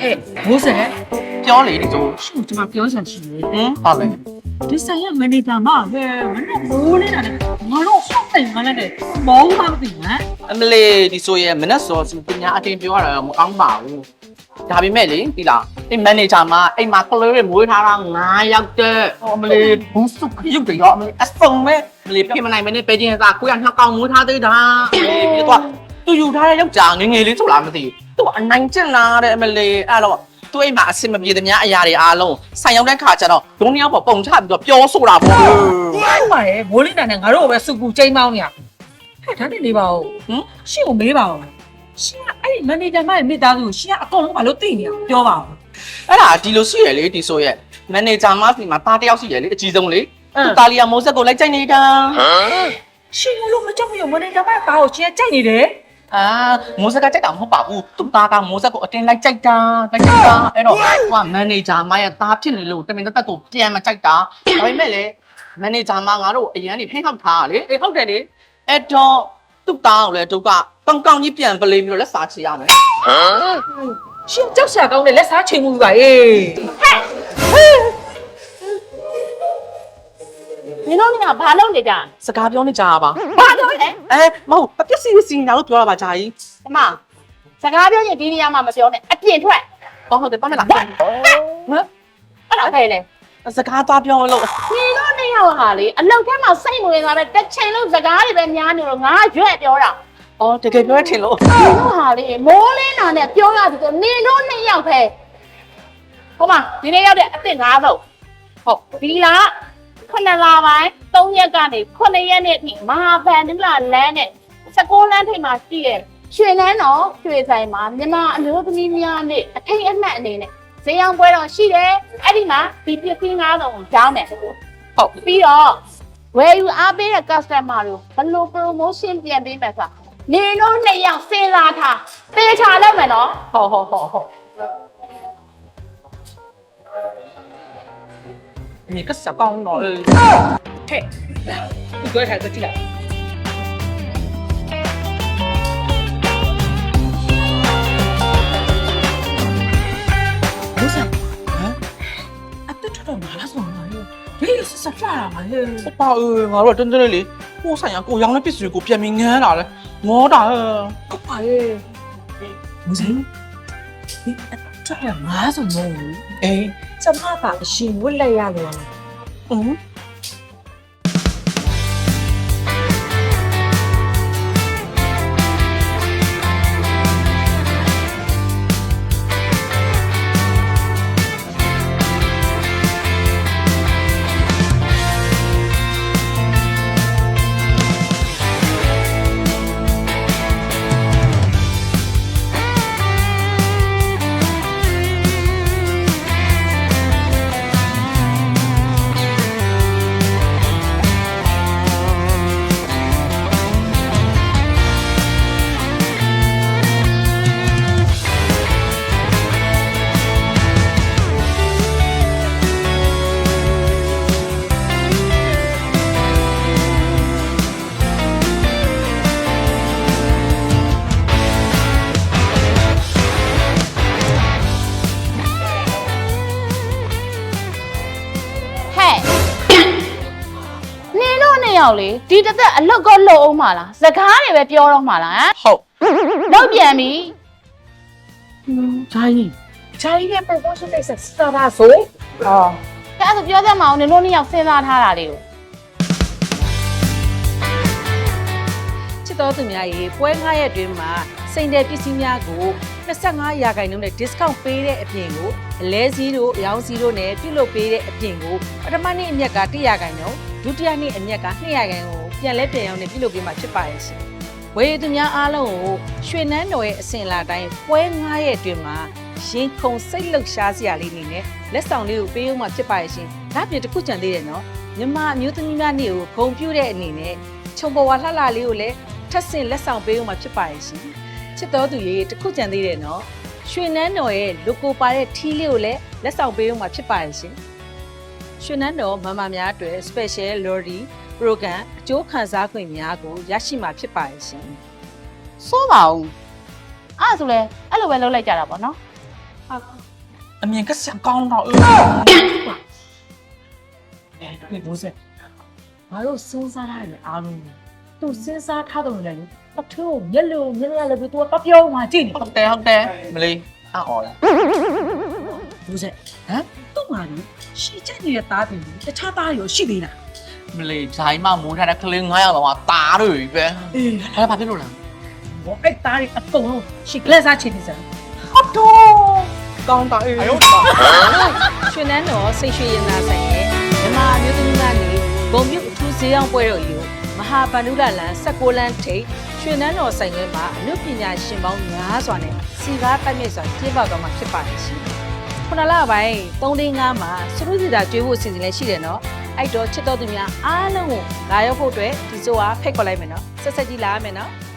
ဟဲ့မိုးစဲပြောလေဒီဆိုရှင်ကျွန်မပြောချင်ချင်တယ်ဟင်ဟာလေဒီဆိုင်ရမန်နေဂျာမဟဲ့မင်းတို့မိုးနေတာလေငါတို့ဆော့တယ်မနဲ့တယ်မောင်းမှမသိဟမ်အမလေးဒီဆိုရဲ့မနက်စောစီပညာအတင်ပြောရတာမကောင်းပါဘူးဒါပေမဲ့လေဒီလားဒီမန်နေဂျာမှာအိမ်မှာကလေးတွေမွေးထားတာ9ယောက်တဲ့ဟောအမလေးဘူးစုခရုပ်တွေရောအမလေးအစုံပဲအမလေးပြင်မနိုင်မနဲ့ပဲချင်းစားကိုရနှစ်ကောင်မွေးထားသေးတာအမလေးပြီးတော့ သူယူထားတဲ့ယောက်ျားငယ်ငယ်လေးဆိုလားမသိဘူးသူအနိုင်ကျင်လာတဲ့အမလေးအဲ့တော့သူအိမ်မှာအဆင်မပြေတဲ့များအရာတွေအားလုံးဆိုင်ရောက်တဲ့ခါကျတော့ဒုံယောက်ပေါ်ပုံချပြီးတော့ပြောဆိုတာပေါ့ဟုတ်ပါရဲ့မိုးလေးတန်နဲ့ငါတို့ပဲစုပူချိန်မောင်းနေရဟဲ့ဒါနဲ့နေပါဦးဟမ်ရှင်ကိုမေးပါဦးရှင်ကအဲ့ဒီမန်နေဂျာမရဲ့မိသားစုကိုရှင်ကအကုန်လုံးဘာလို့သိနေရလဲပြောပါဦးအဲ့ဒါဒီလိုရှိရလေဒီဆိုရဲ့မန်နေဂျာမစီမှာတားတယောက်ရှိရလေအကြီးဆုံးလေအင်းသူတာလီယာမိုးဆက်ကိုလိုက်ကြိုက်နေတာရှင်ကလို့မကြောက်ဘူးမန်နေဂျာမရဲ့သားကိုရှင်ကကြိုက်နေတယ် အာမိုးဆက်ကကြိုက်တာမဟုတ်ပါဘူးသူတာကမိုးဆက်ကိုအတင်းလိုက်ကြိုက်တာလိုက်ကြိုက်တာအဲ့တော့သူကမန်နေဂျာမရဲ့တားဖြစ်နေလို့တမင်တက်တက်ကိုပြန်မကြိုက်တာဒါပေမဲ့လေမန်နေဂျာမငါတို့အရန်နေဖိနှောက်ထားတာလေအေးဟုတ်တယ်လေအဲ့တော့သူ့တာကိုလည်းတို့ကကောင်းကောင်းကြီးပြန်ပလေးပြီးတော့လက်စားချရမယ်ရှင်ကြောက်ရှာကောင်းတယ်လက်စားချိန်မှုပါအေးနင်တို့ကဘာလုပ်နေကြစကားပြောနေကြတာပါဘာပြောလဲ အဲမဟုတ်အပြစ်စီစီညာလို့ပြောတာပါဂျာကြီးဒီမှာစကားပြောရင်ဒီနေရာမှာမပြောနဲ့အပြင်ထွက်ဟောဟုတ်တယ်ပါမလားဟမ်အဲ့ဒါဖဲလေစကားသွားပြောလို့နင်တို့နှစ်ယောက်ဟာလေအလောက်ထဲမှာစိတ်မဝင်စားတဲ့တစ်ချိန်လုံးစကားတွေပဲများနေလို့ငါရွက်ပြောတာအော်တကယ်ပြောရထင်လို့နင်တို့ဟာလေမိုးလင်းတာနဲ့ပြောရသူနင်တို့နှစ်ယောက်ပဲဟိုမှာဒီနေ့ရောက်တဲ့အစ်စ်ငါးဆုံးဟုတ်ဒီလား ခုနှစ်လပိုင်း3ရက်ကနေ9ရက်နေ့အထိမဟာဗန်ဒူလာလမ်းနဲ့16လမ်းထိပ်မှာရှိရဲ့ရွှေလန်းတော်ရွှေဆိုင်မှာမြန်မာအမျိုးသမီးများနဲ့အထိတ်အမှတ်အနေနဲ့ဈေးရောင်းပွဲတော်ရှိတယ်အဲ့ဒီမှာဒီပစ္စည်းငါးလုံးကိုရောင်းတယ်ဟုတ်ပြီးတော့ဝယ်ယူအားပေးတဲ့ customer တွေကိုဘယ်လို promotion ပြန်ပေးမယ်ဆိုတာနေတော့နှစ်ယောက်စဉ်းစားထားသေချာလုပ်မယ်နော်ဟောဟောဟောဟော 你个小高脑儿， ဟဲ့ဒီကွဲထိုင်ကြည့်လိုက်ဘုရားအတူတူတော့မလားဆိုတော့လေဒီစစဖလာမှာလေ 我爸呃，我说真真的哩，我想呀，我养的必须给我变明眼了嘞，我打呃， ဟုတ်ပါရဲ့ဘုရားဒီအတူ တူငါဆိုမဟုတ်ဘူး哎，ကျမကအရှင်ဝတ်လက်ရလို့嗯， နေတော့နှစ်ယောက်လေဒီတစ်သက်အလုတ်ကောလှုပ်အောင်မလားစကားတွေပဲပြောတော့မှာလားဟမ်好，လောက်ပြန်ပြီဂျာကြီးဂျာကြီးရဲ့ promotion နဲ့ဆက်စတာဆိုအော်အဲ့ဒါဆိုပြောကြမအောင်နေလို့နှစ်ယောက်စဉ်းစားထားတာလေးကိုချစ်တော်သူများရေပွဲငါးရက်တွင်မှာ စိန်တဲ့ပစ္စည်းများကို25ရာခိုင်နှုန်းနဲ့ discount ပေးတဲ့အပြင်ကိုအလဲစီးတို့အရောင်းစီးတို့နဲ့ပြုလုပ်ပေးတဲ့အပြင်ကိုပထမနေ့အမြက်က100ရာခိုင်နှုန်းဒုတိယနေ့အမြက်က200ရာခိုင်နှုန်းကိုပြန်လဲပြန်ရောင်းနဲ့ပြုလုပ်ပေးမှာဖြစ်ပါရဲ့ရှင်။ဝေသူများအားလုံးကိုရွှေနန်းတော်ရဲ့အစဉ်အလာတိုင်းပွဲငါးရက်တွင်မှာရင်ခုန်စိတ်လှုပ်ရှားစရာလေးနေနဲ့လက်ဆောင်လေးကိုပေးဦးမှာဖြစ်ပါရဲ့ရှင်။ဒါပြင်တစ်ခုကြံသေးတယ်နော်။မြန်မာအမျိုးသမီးများနေ့ကိုဂုဏ်ပြုတဲ့အနေနဲ့ခြုံပေါ်ဝါလှလှလေးကိုလည်းထပ်ဆင့်လက်ဆောင်ပေးဦးမှာဖြစ်ပါရဲ့ရှင် ချစ်တော်သူရေတစ်ခုကြံသေးတယ်နော်ရွှေနန်းတော်ရဲ့လိုကိုပါတဲ့ထီးလေးကိုလည်းလက်ဆောင်ပေးဦးမှာဖြစ်ပါရဲ့ရှင်ရွှေနန်းတော်မမများအတွက် special lorry program အကျိုးခံစား권များကိုရရှိမှာဖြစ်ပါရဲ့ရှင်စိုးပါဦးဆိုလဲအဲ့လိုပဲလုပ်လိုက်ကြတာပေါ့နော်အမြင်ကဆက်ကောင်းတော့အေးဒီဘိုးဆက်ငါတို့စဉ်းစားရတယ်အားလုံး သူစဉ်းစားထားတယ်လည်းတထိုးမျက်လုံးမျက်လုံးလည်းသူကပပြောမှကြည့်နေဟုတ်တယ်ဟုတ်တယ်မလေးအော်လားဘိုးဆက်ဟမ်သူ့မှာလေရှီချက်နေတဲ့သားတင်တခြားသားရောရှိသေးလားမလေးဂျိုင်းမမိုးထားတဲ့ကလေး900လောက်ကတားတွေပဲအေးအဲ့ဒါဘာဖြစ်လို့လဲဘောအဲ့သားတွေအကုန်လုံးရှီကလက်စားချင်နေစမ်းဟုတ်တော့ကောင်းတာအေးရွှေနန်းတော်စိတ်ရွှေရင်သာဆိုင်ရဲ့မြန်မာအမျိုးသမီးကနေဂုံမြုပ်အထူးဈေးရောင်းပွဲတော်ယူမ ဟာဗန္ဓုလလန်16လန်းထိပ်ရွှေနန်းတော်ဆိုင်ခွဲမှာအမှုပညာရှင်ပေါင်းများစွာနဲ့စီကားတိုက်မြစ်စွာကျင်းပသွားမှာဖြစ်ပါတယ်ရှင်။ခုနလပိုင်း3-5မှာစရုစီတာကျွေးဖို့အစီအစဉ်လည်းရှိတယ်နော်။အဲ့တော့ချစ်တော်သူများအားလုံးကိုလာရောက်ဖို့အတွက်ဒီဆိုအားဖိတ်ခေါ်လိုက်မယ်နော်။ဆက်ဆက်ကြီးလာရမယ်နော်။